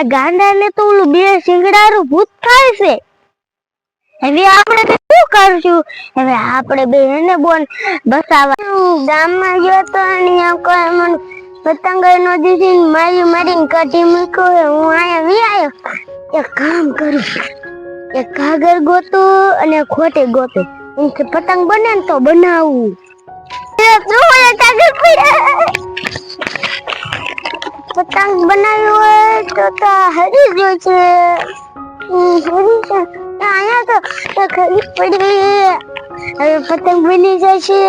આ ગાંડાને તો ઓલું બે શિંગડાનું ભૂત થાય છે. હવે આપણે શું કરશું? હવે આપણે બે એને બોન બસાવા ગામમાં ગયો તો અહીંયા કોઈ મને પતંગ નો દીધી મારી મારીને કાઢી મૂક્યો હું અહીંયા વી આવ્યો. એક કામ કરું. એક કાગળ ગોતું અને ખોટે ગોતું. એનાથી પતંગ બને ને તો બનાવું. પતંગ બનાવ્યું હોય તો તો હરી ગયો છે. હરી અહીંયા તો ખરી પડી. હવે પતંગ બની જશે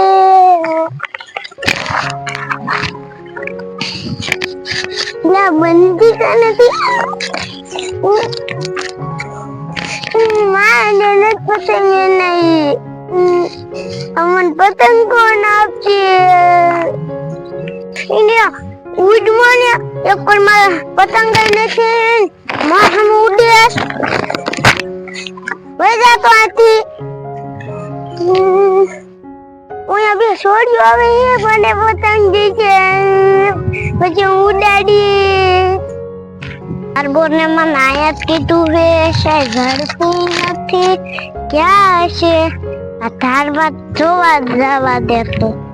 ના, બનતી તો નથી. માને નથી પતંગ નહીં. પતંગ કોણ આપશે? ઉડમાં ને એક પણ મારા પતંગ નથી માથામાં ઉડે વજા તો આથી. ઓયા બે છોડ્યો આવે એ મને પતંગ દે છે. પછી ઉડાડી. અરબોને મને આયાત કીધું હે શાય ઝડપી નથી ક્યાં હશે. આ ધારમાં જોવા જવા દેતો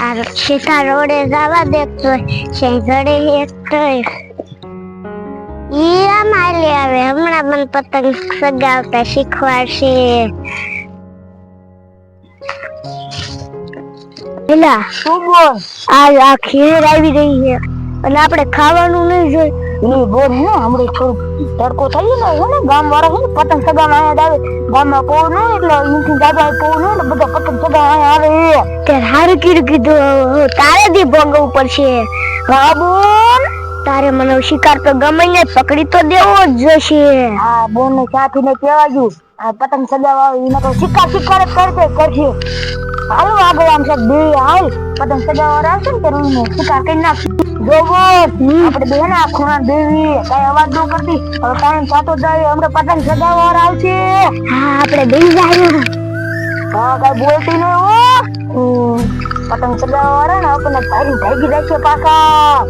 આ સીધા રોડે જવા દેતો છે ઘડે એક તો ઈ આમાં લે આવે હમણાં મન પતંગ સગાવતા શીખવાડશે પેલા શું બોલ આ ખીર આવી રહી છે અને આપણે ખાવાનું નહીં જોઈ ને હમણે થોડું તડકો થઈ ગયો ને ને ગામ વાળા છે ને પતંગ સગામાં આયા આવે. ગામમાં પોવ ન એટલે પોવ ન બધા પતંગ સગા અહીંયા આવે હારું કીધું કીધું તારે દી ભોગવવું પડશે. હા તારે મને શિકાર તો ગમે ને પકડી તો દેવો જ જોશે. હા બોન ને સાથી ને કહેવાજુ આ પતંગ સગાવા આવે એમાં તો શિકાર શિકાર જ કરશે હાલો આગળ આમ છે બે હાલ પતંગ સગાવા આવશે ને ત્યારે શિકાર કરી નાખશું. આપણે બે આ ખૂણા દેવી. કઈ અવાજ ન કરતી. હવે ટાઈમ થતો જાય હમણાં પતંગ સગાવા આવશે. હા આપણે બેસી જાય હા કઈ બોલતી નહીં હો. પતંગ સગાવા વાળા ને આપણને ભાગી છે પાકા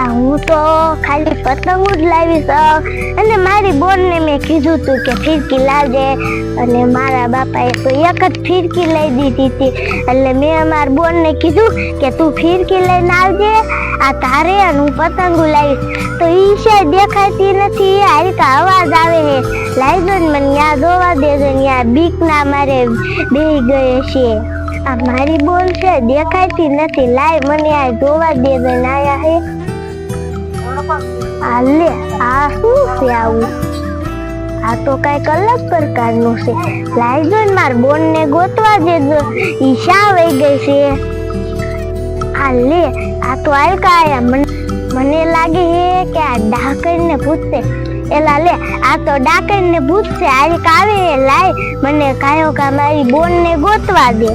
આ હું તો ખાલી પતંગ જ લાવી છું અને મારી બોનને મેં કીધું તું કે ફિરકી લાવજે, અને મારા બાપાએ તો એક જ ફિરકી લઈ દીધી હતી, એટલે મેં અમારા બોનને કીધું કે તું ફિરકી લઈને આવજે, આ તારે અને હું પતંગો લાવીશ. તો એ છે, દેખાતી નથી હલકા અવાજ આવે છે. લાવી દો મને યાદ હોવા દેજો ને યાર બીક ના મારે બેહી ગયે છે. આ મારી બોન છે, દેખાતી નથી, લાય મને આ જોવા દેજો ને આયા હે. આ લે આ શું છે આવું? આ તો કંઈક અલગ પ્રકારનું છે. લાઈ જો માર બોન ને ગોતવા દેજો. ઈ શા વઈ ગઈ છે? આ લે આ તો આયકા આયા. મને મને લાગે હે કે આ ડાકણ ને પૂછશે એલા લે, આ તો ડાકણ ને પૂછશે આયકા આવે લાય. મને કાયો કા મારી બોન ને ગોતવા દે.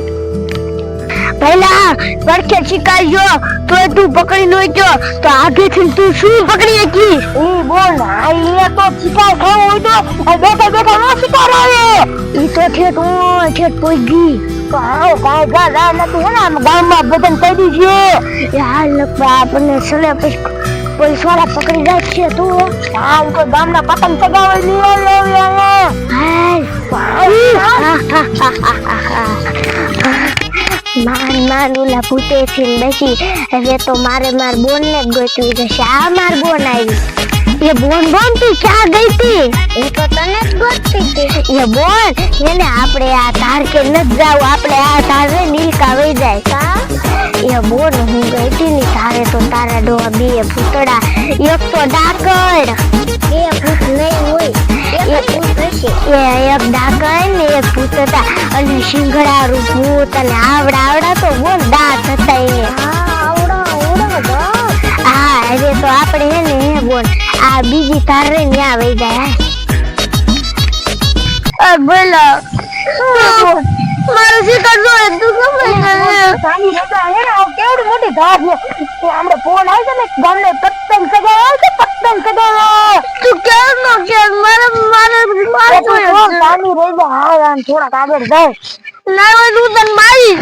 પહેલા પડખે શીખાયો તો તું પકડી નો ગયો તો આગેથી તું શું પકડી શકી ઈ બોલ આ તો શિકાર ખાવ હોય તો બેઠા બેઠા નો શિકાર આવે. ઈ તો ઠેઠ હું ઠેઠ પોગી તો આવો કાંઈ ગા ગા નતું તું ના આમ ગામમાં બધાને કહી દીજે. યાર લપા આપણને સલે પછી પોલીસવાળા પકડી જાય છે તું. હા હું કોઈ ગામના પતંગ ચગાવે નહીં આવે હવે માન માન ઓલા ભૂતે છે બેસી. હવે તો મારે માર બોન ને ગોતવી જશે. આ માર બોન આવી. એ બોન બોન તું ક્યાં ગઈ હતી? એ તો તને જ ગોતતી હતી. એ બોન, એને આપણે આ તાર કે ન જાવ આપણે આ તારે નીલકા વહી જાય. એ બોન હું ગઈતી ની તારે તો તારા ડોહા બે પૂતળા એક તો ડાકર. બે ભૂત નહીં હોય એક ભૂત હશે. એ એક ડાકર ને એક ભૂત અને શિંગડારું ભૂત અને આવડા આવડા તો બોલ દાંત હતા એને. હા હવે તો આપણે હે ને હે બોલ આ બીજી તારે ન્યા વઈ જાય. આ બોલો? મારું શિકાર જો તું ખબર સાની રજા હે આ કેવડી મોટી ધાર છે. તો આમણે ફોન આવે છે ને ગામને પતંગ ચગાવે છે પતંગ સગા તું કેમ નો કે મારે મારે મારે સાની રજા હા આમ થોડાક આગળ જાય. ના હોય તું તન મારી.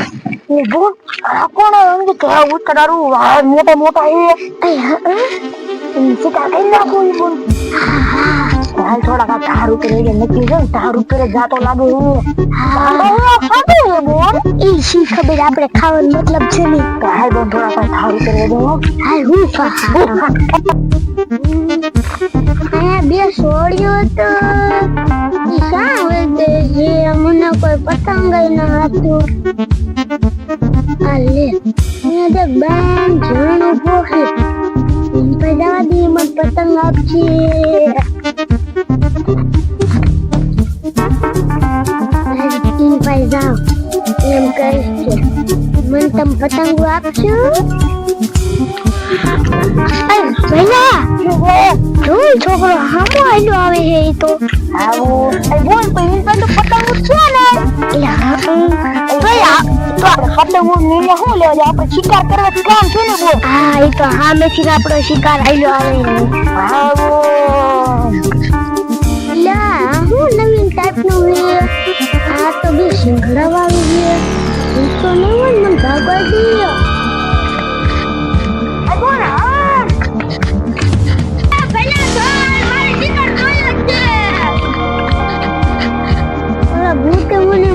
એ બોલ આ કોણ અંગ કે ઉતરારું વાળ મોટા મોટા એ. શિકાર કઈ નાખું એ બોલ. હાલ થોડા કા તાર ઉપર એ નક્કી છે તાર ઉપર જાતો લાગે ખાધું બોલ. ઈ શી ખબર? આપણે ખાવાનો મતલબ છે ને હાલ બોલ થોડા કા તાર એ બોલ હાલ હું આ બે છોડ્યો તો ઈ શા હોય જે અમને કોઈ પતંગ ન હતું. આ લે મેં તો બેન જણું દી મને પતંગ આપશે પતંગો આપશો અરે ભૈયા જો છોકરો હામો આયલો આવે છે એ બોલ તો ઈ તો પતંગ છે ને તો પતંગ નીને શું લેવા જાય આપણે શિકાર કરવા કામ છે ને બોલ હા એ તો હામેથી આપણો શિકાર આયલો આવે હા હું નવીન ટાઈપનું આ તો બી સિંગડા વાળું છે દે આ બોલ હા ઓલા ભૂતે મને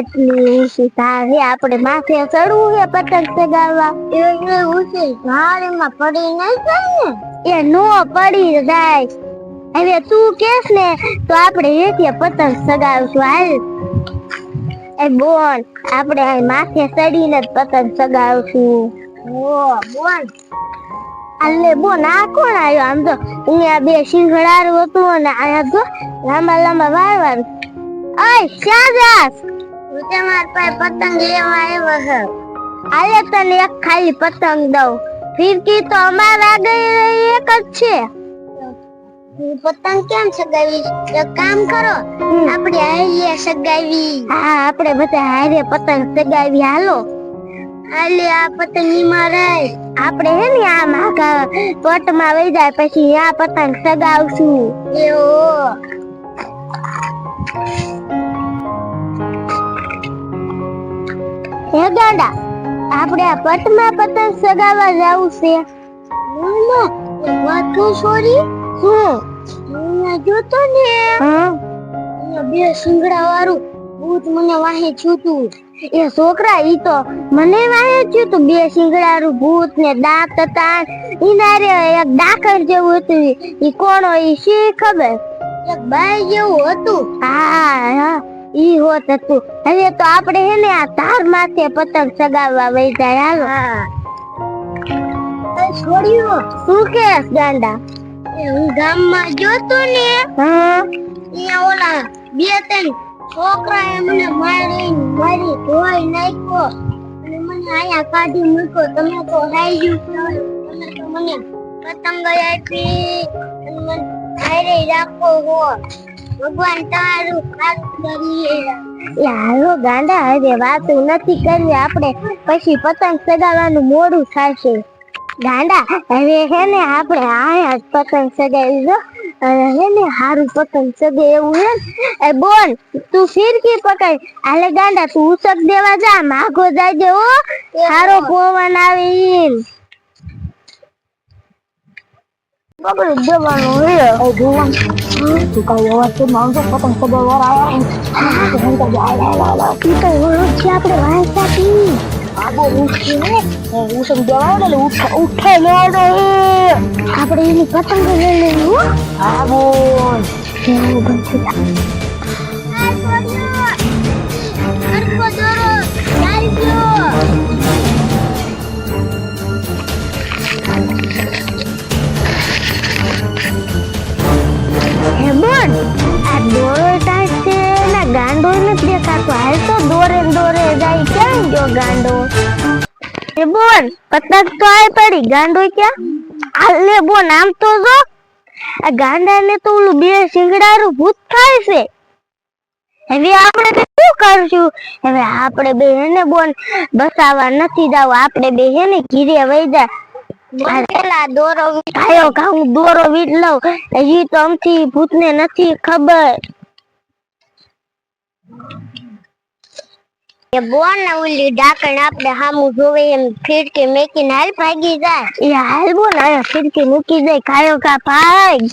આટલી ઊંચી ધારે આપણે માથે ચડવું છે પતંગ ચગાવવા? એટલે ઊંચી ઝાડમાં પડી ન જાય ને? એ નો પડી જાય. હવે તું કેસ ને તો આપણે એથી પતંગ ચગાવશું હાલ. એ બોલ આપણે આ માથે ચડીને જ પતંગ ચગાવશું. ઓ બોલ. અલે બોન આ કોણ આવ્યો? આમ તો અહીંયા બે સિંગડારું હતું અને અહીંયા તો લાંબા લાંબા વાર વાર ઓય હું તમાર પાસે પતંગ લેવા આવ્યો છે. આલે તને એક ખાલી પતંગ દઉં. ફિરકી તો અમારા આગળ એક જ છે. પતંગ કેમ સગાવી એક કામ કરો. આપણે હારીએ સગાવી. હા આપણે બધા હારે પતંગ સગાવી. હાલો. હાલે આ પતંગની મારાય આપણે હે ને આ માગા પટમાં વહી જાય પછી આ પતંગ સગાવશું. એવો. હે ગાંડા આપણે આ પટમાં પતંગ સગાવા જવું છે. વાત કહું સોરી? હું. જોતો ને? હા? બે સિંગડા વાળું ભૂત મને વાહે છૂતું. એ છોકરા ઈ તો મને વાહે છૂતું. બે સિંગડાનું ભૂત ને દાંત હતા. ઈનારે એક ડાકર જેવું હતું. ઈ કોણ હોય ઈ શી ખબર? એક બાઈ જેવું હતું. હા હા. ઈ હોત હતું. હવે તો આપણે હે ને આ તાર માથે પતંગ ચગાવવા વઈ જાય હાલો. છોડ્યો. શું કે ગાંડા? હું ગામમાં જોતો ને હા. અહીંયા ઓલા બે ત્રણ છોકરા એમને મારી મારી ધોઈ નાખ્યો. અને મને અહીંયા કાઢી મૂક્યો. તમે તો હાઈ ગયું તમે તો મને પતંગ આપી અને મને હારે રાખો હો. ભગવાન ગાંડા હવે વાતો નથી કરવી આપણે. પછી પતંગ સગાવવાનું મોડું થશે. ગાંડા હવે હે ને આપણે આયા જ પતંગ સગાવી દો. અને હે ને હારું પતંગ સગે એવું હે એ બોલ, તું ફિરકી પકડ. આલે ગાંડા તું ઉસક દેવા જા, માગો જાજે હો. હારો પવન આવે ઈમ પકડી દેવાનું હે એ જોવાનું તું કઈ અવાજ તો માંગો પતંગ સગાવવા આવ્યા હું તો જાય લા લા લા ઈ તો ઓળો છે આપણે વાંચતા પી આબો ઉઠી ને ઉસમ દેવા ને ઉઠ ઉઠે લેવાનો હે આપણે એની પતંગ એ બોન પતંગ તો આય પડી, ગાંડો ક્યાં? હાલ લે બોન આમ તો જો. આ ગાંડા ને તો ઓલું બે શિંગડારું ભૂત થાય છે. હવે આપણે શું કરશું? હવે આપણે બે હેને બોન બસાવા નથી જાવ, આપણે બે હેને ઘીરે જા. પેલા દોરો કાયો કા હું દોરો વીટ લઉં? હજી તો અમથી ભૂતને નથી ખબર. એ બોન ના ઓલી ડાકણ આપણે હામું જોવે એમ ફીરકી મેકીને હાલ ભાગી જાય. એ હાલ બોન આયા ફીરકી મૂકી જાય કાયો કા ભાગ.